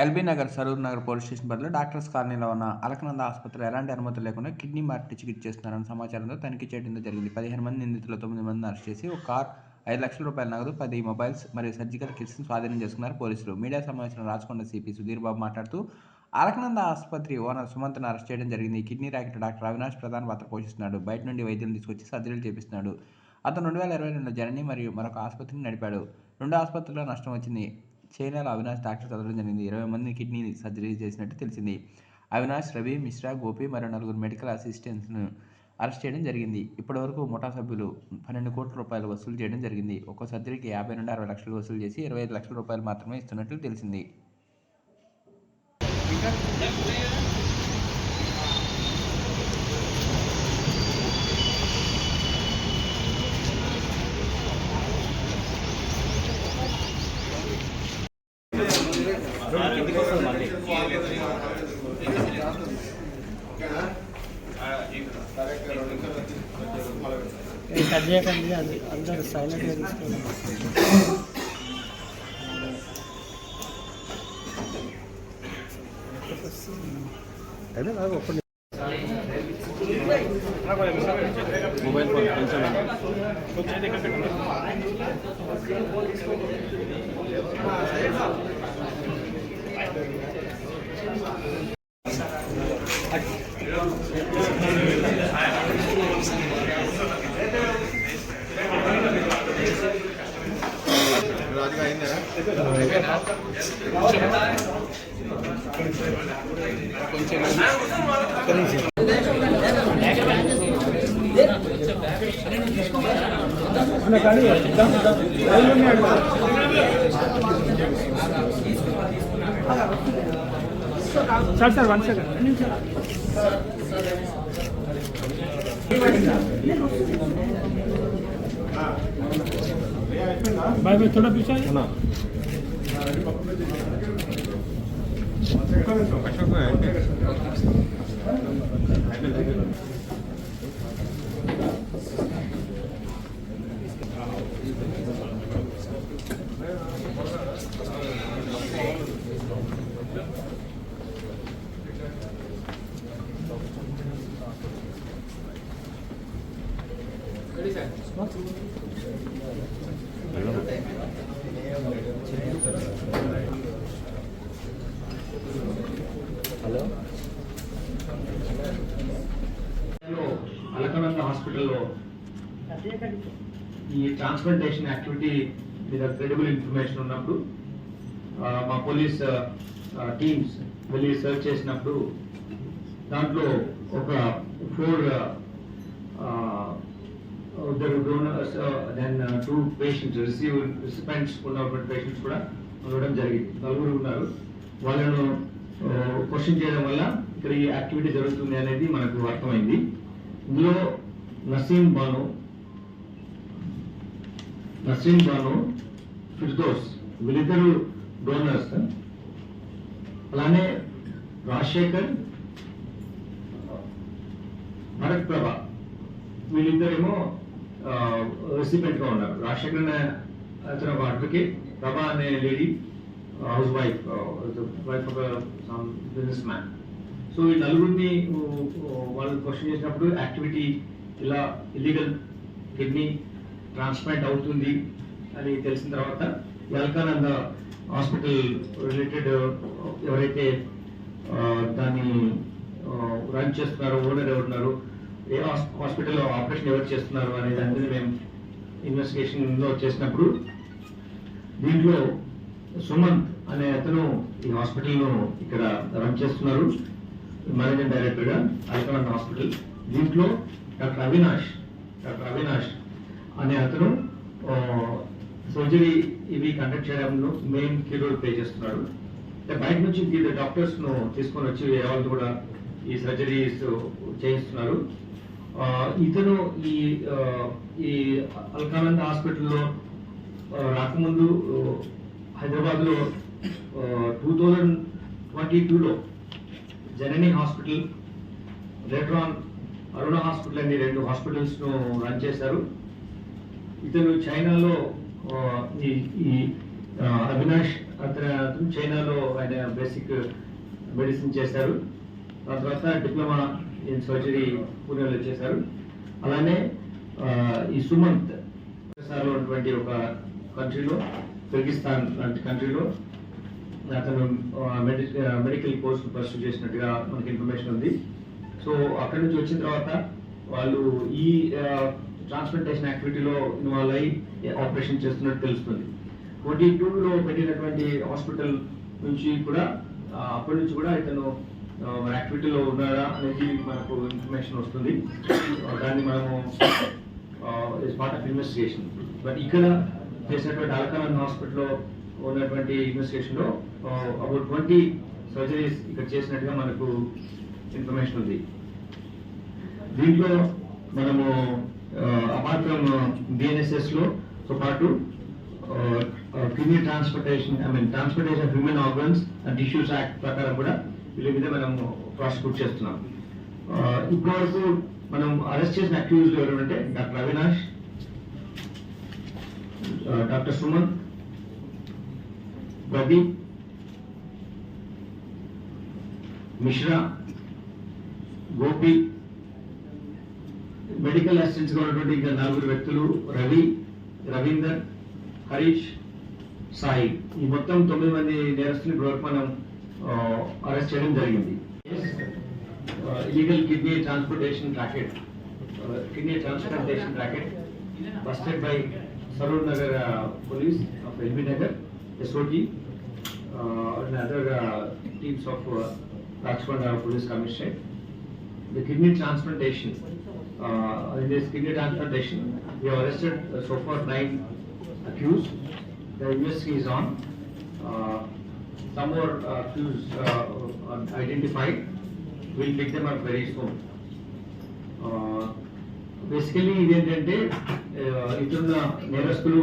LB Nagar Saroor Nagar police station బదులు doctors కాలనీలో ఉన్న అలకనంద ఆసుపత్రిలో ఎలాంటి అనుమతి లేకుండా కిడ్నీ మార్పిడి చికిత్స చేస్తున్నారన్న సమాచారంతో తనిఖీ చేయడంతో జరిగింది. పదిహేను మంది నిందితులు తొమ్మిది మందిని అరెస్ట్ చేసి ఒక కార్ ఐదు లక్షల రూపాయల నగదు పది మొబైల్స్ మరియు సర్జికల్ కిట్స్ని స్వాధీనం చేసుకున్నారు పోలీసులు. మీడియా సమావేశంలో రాచకొండ సిపి సుధీర్ బాబు మాట్లాడుతూ అలకనంద ఆసుపత్రి ఓనర్ సుమంత్ను అరెస్ట్ చేయడం జరిగింది. కిడ్నీ ర్యాకెట్ డాక్టర్ అవినాష్ ప్రధాన పాత్ర పోషిస్తున్నాడు. బయట నుండి వైద్యులు తీసుకొచ్చి సర్జరీలు చేపిస్తున్నాడు. అతను రెండు వేల ఇరవై రెండులో జనని మరియు మరొక ఆసుపత్రిని నడిపాడు. రెండు ఆసుపత్రిలో నష్టం వచ్చింది. చైనాలో అవినాష్ డాక్టర్ చదవడం జరిగింది. ఇరవై మంది కిడ్నీ సర్జరీ చేసినట్టు తెలిసింది. అవినాష్ రవి మిశ్రా గోపి మరియు నలుగురు మెడికల్ అసిస్టెంట్స్ను అరెస్ట్ చేయడం జరిగింది. ఇప్పటివరకు ముఠా సభ్యులు పన్నెండు కోట్ల రూపాయలు వసూలు చేయడం జరిగింది. ఒక్కో సర్జరీకి యాభై నుండి అరవై లక్షలు వసూలు చేసి ఇరవై ఐదు లక్షల రూపాయలు మాత్రమే ఇస్తున్నట్లు తెలిసింది. కట్ చేయకండి అది అందరు సైలెంట్గా తీసుకోండి మొబైల్ ఫోన్ కొంచెం కొంచెం. Sir sir one second boy boy చూడ పిలిచా అశోక్ హలో అలకనంద హాస్పిటల్లో ఈ ట్రాన్స్ప్లాంటేషన్ యాక్టివిటీ మీద క్రెడిబుల్ ఇన్ఫర్మేషన్ ఉన్నప్పుడు మా పోలీస్ టీమ్స్ వెళ్ళి సర్చ్ చేసినప్పుడు దాంట్లో ఒక ఫోర్ ఇద్దరు donors then two patients receive recipients ఉన్నటువంటి పేషెంట్స్ కూడా ఉండడం జరిగింది. నలుగురు ఉన్నారు. వాళ్ళను క్వశ్చన్ చేయడం వల్ల ఇక్కడ ఈ యాక్టివిటీ జరుగుతుంది అనేది మనకు అర్థమైంది. ఇందులో నసీం బాను నసీం బాను ఫిర్దోస్ వీళ్ళిద్దరు డోనర్స్ అలానే రాజశేఖర్ భరత్ ప్రభ వీళ్ళిద్దరేమో రెసిపెంట్గా ఉన్నారు. రాజశేఖర్ అతను ఒక అడ్వకేట్ ప్రభా అనే lady house wife wife of some business man so ఈ నలుగురిని వాళ్ళు క్వశ్చన్ చేసినప్పుడు యాక్టివిటీ ఇలా ఇల్లీగల్ కిడ్నీ ట్రాన్స్ప్లాంట్ అవుతుంది అని తెలిసిన తర్వాత ఎల్కానంద హాస్పిటల్ రిలేటెడ్ ఎవరైతే దాన్ని రన్ చేస్తున్నారో ఓనర్ ఎవరున్నారో ఏ హాస్పిటల్లో ఆపరేషన్ ఎవరు చేస్తున్నారు అనే దాని మీద మేము ఇన్వెస్టిగేషన్లో చేసినప్పుడు దీంట్లో సుమంత్ అనే అతను ఈ హాస్పిటల్ను ఇక్కడ రన్ చేస్తున్నారు. మేనేజింగ్ డైరెక్టర్గా అల్కనంద హాస్పిటల్. దీంట్లో డాక్టర్ అవినాష్ డాక్టర్ అవినాష్ అనే అతను సర్జరీ ఇవి కండక్ట్ చేయడంలో మెయిన్ కీ రోల్ ప్లే చేస్తున్నాడు. అంటే బయట నుంచి డాక్టర్స్ను తీసుకొని వచ్చి వాళ్ళు కూడా ఈ సర్జరీస్ చేయిస్తున్నారు. ఇతను ఈ ఈ అల్కానంద హాస్పిటల్లో రాకముందు హైదరాబాద్లో టూ థౌజండ్ ట్వంటీ టూలో జనని హాస్పిటల్ రెడ్రాన్ అరుణ హాస్పిటల్ అనే రెండు హాస్పిటల్స్ను రన్ చేశారు. ఇతను చైనాలో ఈ ఈ అవినాష్ అతను చైనాలో ఆయన బేసిక్ మెడిసిన్ చేశారు. దాని తర్వాత డిప్లొమా ఈయన సర్జరీ పూణేలో చేశారు. అలానే ఈ సుమంత్ సార్లో ఉన్నటువంటి ఒక కంట్రీలో కిర్గిస్తాన్ లాంటి కంట్రీలో అతను మెడికల్ కోర్స్ పర్సూ చేసినట్టుగా మనకి ఇన్ఫర్మేషన్ ఉంది. సో అక్కడి నుంచి వచ్చిన తర్వాత వాళ్ళు ఈ ట్రాన్స్ప్లాంటేషన్ యాక్టివిటీలో ఇన్వాల్వ్ అయ్యి ఆపరేషన్ చేస్తున్నట్టు తెలుస్తుంది. ట్వంటీ టూలో పెట్టినటువంటి హాస్పిటల్ నుంచి కూడా అప్పటి నుంచి కూడా ఇతను యాక్టివిటీలో ఉన్నాడా అనేది మనకు ఇన్ఫర్మేషన్ వస్తుంది. దాన్ని మనము is part of investigation but ఇక్కడ చేసినటువంటి అలకానంద్ హాస్పిటల్లో ఉన్నటువంటి ఇన్వెస్టిగేషన్లో అబౌట్ ట్వంటీ సర్జరీస్ ఇక్కడ చేసినట్టుగా మనకు ఇన్ఫర్మేషన్ ఉంది. దీంట్లో మనము అపార్ట్ బిఎన్ఎస్ఎస్లో తో పాటు kidney transportation I mean transportation of human organs and tissues act ప్రకారం కూడా వీళ్ళ మీద మనం ప్రాసిక్యూట్ చేస్తున్నాం. ఇప్పటివరకు మనం అరెస్ట్ చేసిన అక్యూజ్ ఎవరంటే doctor Avinash doctor Suman Pradeep Mishra Gopi medical అసిస్టెంట్స్గా ఉన్నటువంటి ఇంకా నలుగురు వ్యక్తులు రవి రవీందర్ హరీష్ సాయి. ఈ మొత్తం తొమ్మిది మంది నేరస్తులు ఇప్పటివరకు మనం అరెస్ట్ చేయడం జరిగింది illegal kidney transportation racket kidney transplantation racket busted by Saroor Nagar police of LB Nagar, SOT, uh, and other uh, teams of uh, Rajkonda Police Commissionerate. The kidney transplantation, uh, in this kidney transplantation, we have arrested uh, so far nine accused. The investigation is on. Uh, Some more uh, accused uh, identified. We'll pick them up very soon. Basically ఇదేంటంటే ఆ, నేరస్తులు